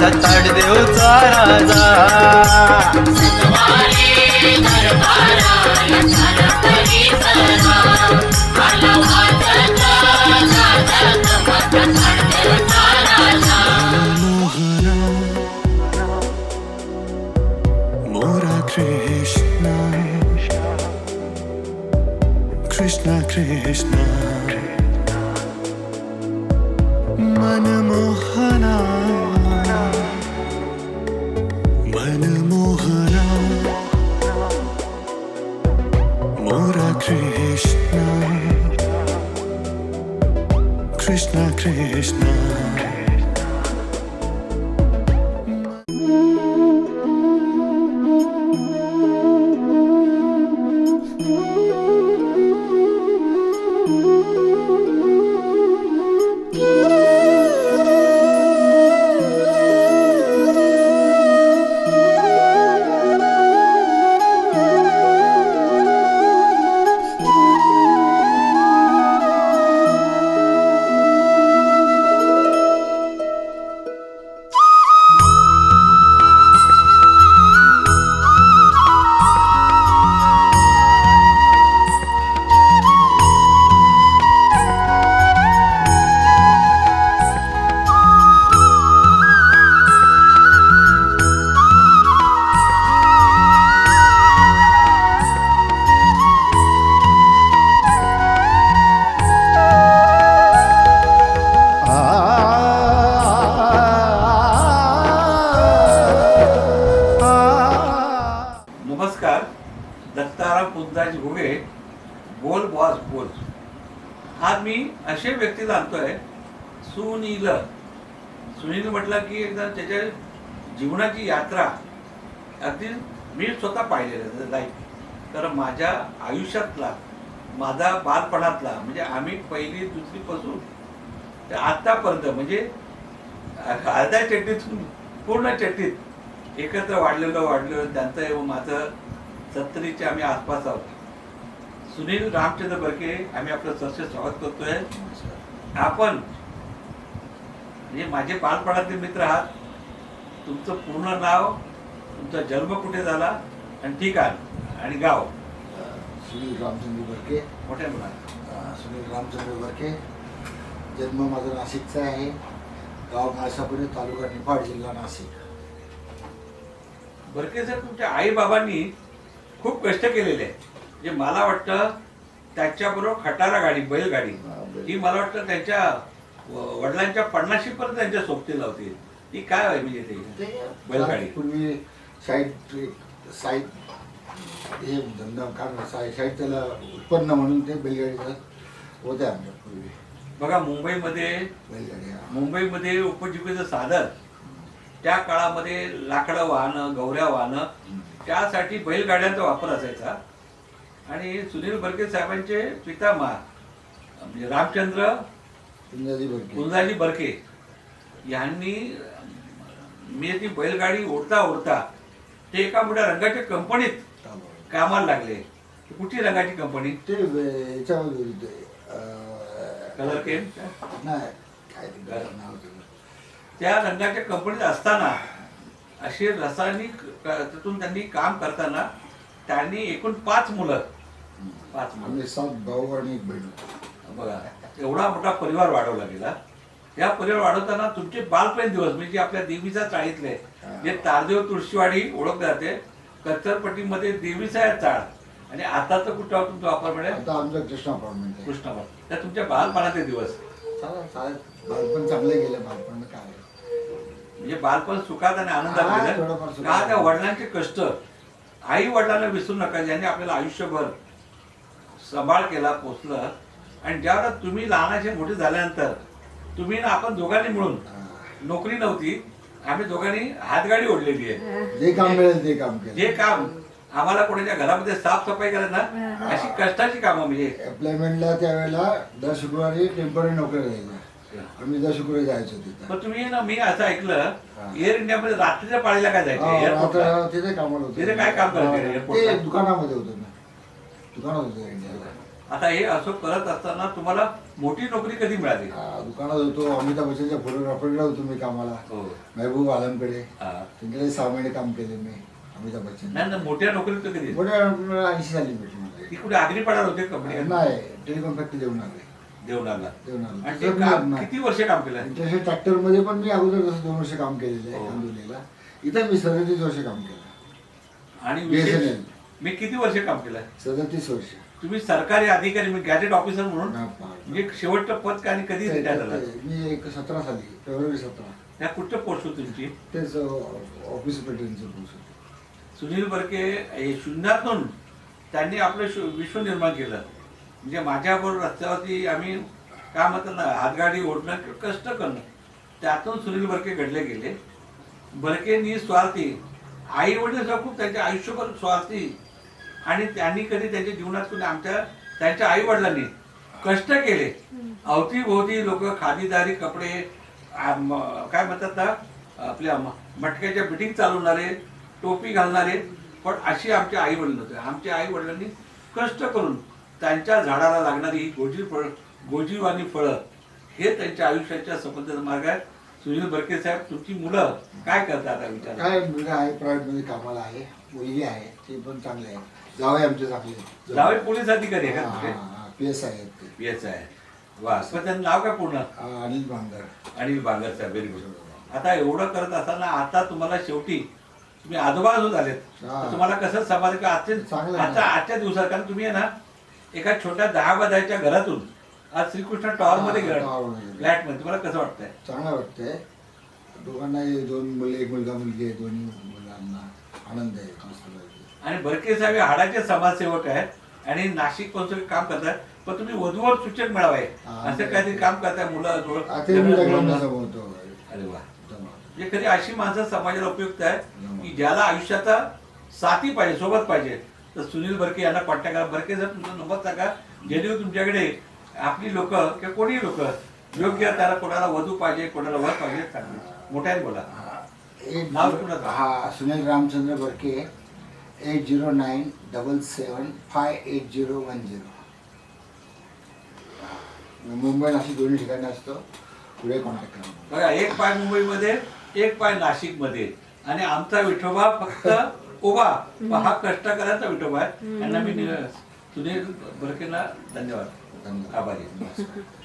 माझा ताडदेवचा राजा. मोरा कृष्णा मनमोहना. कृष्णा कृष्णा आज मी असे व्यक्ती जाणतोय सुनील. सुनील म्हटलं की एकदा त्याच्या जीवनाची यात्रा अगदी मी स्वतः पाहिलेलं लाईफ तर माझ्या आयुष्यातला माझा बालपणातला म्हणजे आम्ही पहिली दुसरीपासून ते आत्तापर्यंत म्हणजे अर्ध्या चट्टीतून पूर्ण चट्टीत एकत्र वाढलेलं वाढलेलं त्यांचं व माझं सत्तरीच्या आम्ही आसपास आहोत. सुनील रामचंद्र बरके आम्ही आपलं सरसे स्वागत करतोय. आपण म्हणजे माझे बालपणातील मित्र आहात. तुमचं पूर्ण नाव तुमचा जन्म कुठे झाला? आणि ठिकाण आणि गाव. सुनील रामचंद्र बरके. मोठ्या मुला सुनील रामचंद्र बरके. जन्म माझा नाशिकचा आहे. गाव माळसापुरी तालुका निफाड जिल्हा नाशिक. बरके सर तुमच्या आई बाबांनी खूप कष्ट केलेले आहे म्हणजे मला वाटतं त्याच्याबरोबर खटारा गाडी बैलगाडी हा, मला वाटतं त्यांच्या वडिलांच्या पन्नाशी पर्यंत त्यांच्या सोबतीला होती. ती काय आहे म्हणजे ते? बैलगाडी. पूर्वी साईड साईड हे धंदा काय साईड त्याला उत्पन्न म्हणून ते बैलगाडीचं होत्या आमच्या पूर्वी. बघा मुंबईमध्ये बैलगाडी हा. मुंबईमध्ये उपजीविकेचं साधन त्या काळामध्ये लाकडं वाहनं गौऱ्या वाहनं त्यासाठी बैलगाड्यांचा वापर असायचा. आणि सुनील बर्के साहेबांचे पितामह म्हणजे रामचंद्र कुंजाजी बरके. कुंजाजी बर्के यांनी मी ती बैलगाडी ओढता ओढता ते एका मोठ्या रंगाच्या कंपनीत कामाला लागले. कुठली रंगाची कंपनी? ते याच्यामध्ये होते कलर केम नाही काय ते गाडं नाव होतं. त्या रंगाच्या कंपनीत असताना असे रासायनिक तिथून त्यांनी काम करताना त्यांनी एकूण पाच मुलं पाच मुलं आम्ही सात भाऊ आणि एक बहीण. बघा एवढा मोठा परिवार वाढवला गेला. या परिवार वाढवताना तुमचे बालपण दिवस म्हणजे आपल्या देवीचा चाळीतले जे तारदेव तुळशीवाडी ओळखले जाते कच्चरपट्टीमध्ये देवीचा आहे चाळ. आणि आता तर कुठं तुमचा वापर मिळेल आता आमचं कृष्णा आहे. कृष्णावर त्या तुमच्या बालपणाचे दिवस. चालेल बालपण चांगलं गेलं बालपण काय म्हणजे बालपण सुखात आणि आनंदात गेलं. थोडंफार सुखात. का त्या वडिलांचे कष्ट? आई वडिलांना विसरू नका ज्यांनी आपल्याला आयुष्यभर सांभाळ केला पोचलं आणि ज्यावेळेला तुम्ही लहानाचे मोठे झाल्यानंतर तुम्ही ना आपण दोघांनी मिळून नोकरी नव्हती आम्ही दोघांनी हातगाडी ओढलेली आहे. जे काम मिळेल ते काम केलं. जे काम आम्हाला कोणाच्या घरामध्ये साफसफाई करायला ना अशी कष्टाची कामं म्हणजे एम्प्लॉयमेंटला त्यावेळेला दर शुक्रवारी टेंपररी नोकरी द्यायच्या आम्ही दर शुक्रवारी जायचो तिथं. पण तुम्ही ना मी असं ऐकलं. एअर इंडियामध्ये रात्रीच्या पाळीला काय जायचे? हा, एअरपोर्टला रात्र तिथे कामाला होतो. तिथे काय काम करायचे? हा, एअरपोर्टला? दुकानामध्ये होतो. दुकानात होतो इंडियाला आता हे असं करत असताना तुम्हाला मोठी नोकरी कधी मिळाली? आ, दुकानात होतो अमिताभ बच्चनच्या फोटोग्राफरकडे होतो मी कामाला. हो. महबूब आलमकडे हा. त्यांच्याकडे सहा महिने काम केले मी अमिताभ बच्चन नाही ना मोठ्या नोकरीत तर कधी? मोठ्या ऐंशी साली भेटली मला. ती कुठे आगरी होते कंपनी नाही टेलिकॉम फॅक्टरी देऊन आले आले आणि ते काम किती वर्ष काम केलं? इंटरनेट ट्रॅक्टरमध्ये पण मी अगोदर तसं दोन वर्ष काम केलेलं आहे हो. कांदुलीला इथं मी सदतीस वर्ष काम केलं. आणि BSNL. मी किती वर्ष काम केलं सदतीस वर्ष. तुम्ही सरकारी अधिकारी मी गॅजेट ऑफिसर म्हणून. म्हणजे शेवटचं पद काय आणि कधी रिटायर झाला मी एक सतरा साली फेब्रुवारी सतरा. त्या कुठच्या पोस्ट होती तुमची? तेच ऑफिस पेट्रोलचं पोस्ट होतं. सुनील बरके हे शून्यातून त्यांनी आपलं विश्व निर्माण केलं. म्हणजे माझ्याबरोबर रस्त्यावरती आम्ही काय म्हणतात ना हातगाडी ओढणं किंवा कष्ट करणं त्यातून सुनील बरके घडले गेले. बरकेंनी स्वार्थी आई वडील खूप त्यांच्या आयुष्यभर स्वार्थी आणि त्यांनी कधी त्यांच्या जीवनात कोणी आमच्या त्यांच्या आई वडिलांनी कष्ट केले. अवतीभोवती लोक खादीदारी कपडे काय म्हणतात ना आपल्या मटक्याच्या बिटिंग चालवणारे टोपी घालणारे पण अशी आमचे आई वडील होते. आमच्या आई वडिलांनी कष्ट करून त्यांच्या झाडाला लागणारी ही गोजी फळ गोजीवानी फळं हे त्यांच्या आयुष्याच्या संबंधाचा मार्ग आहे सुनील बरके साहेब तुमची मुलं काय करतात आता विचार. काय मुलगा आहे प्रायव्हेटमध्ये कामाला आहे मुलगी आहे ती पण चांगली आहे. जावई आमचे चांगले जावे पोलीस अधिकारी आहे का तुमचे? पी एस आहेत ते. पीएस आहे वा पण त्यांचं नाव काय पूर्ण? अनिल भांगर. अनिल बांगर साहेब व्हेरी गुड आता एवढं करत असताना आता तुम्हाला शेवटी तुम्ही आजोबा होत आलेत हा. तर तुम्हाला कसं समाज आजचे चांगलं आहे. आता ना. आजच्या दिवसात कारण तुम्ही आहे ना एका छोट्या दहा बाजाच्या घरातून आज श्रीकृष्ण टॉवर मध्ये हा, गेला tower मध्ये गेला. फ्लॅटमध्ये. तुम्हाला कसं वाटतंय? चांगलं वाटतंय. दोघांनाही दोन मुले एक मुलगा मुलगी आहे. दोन्ही मुलांना आनंद आहे. मस्त पैकी. आणि बरके साहेब हे हाडाचे समाजसेवक आहेत आणि नाशिकपासून काम करतात. पण तुम्ही वधूवर सूचक मिळावे हा. असं काहीतरी काम करताय मुलं जोड- आ, ते मी लग्नाला जोडणं. जमवतो अरे वा. म्हणजे खरी अशी माणसं समाजाला उपयुक्त आहे की ज्याला आयुष्याचा साथी पाहिजे सोबत पाहिजे. तर सुनील बरके यांना कॉन्टॅक्ट करा. बरके जर तुमचा नंबर सांगा. जेणेकरून तुमच्याकडे आपली लोक किंवा कोणी लोक योग्य त्याला कोणाला वधू पाहिजे कोणाला वर पाहिजे मोठ्याने बोला. एट नाव कुणाचं? हा Sunil Ramchandra Barke eight zero nine double seven five eight zero one zero Mumbai Nashik दोन्ही ठिकाणी असतो. पुढे कॉन्टॅक्ट करा. बघा एक पाय मुंबईमध्ये एक पाय नाशिकमध्ये. आणि आमचा विठोबा फक्त उभा. पण हा कष्टकऱ्यांचा विठोबा आहे. यांना मी नि- सुनील बरकेंना धन्यवाद. धन्यवाद आभारी आहे.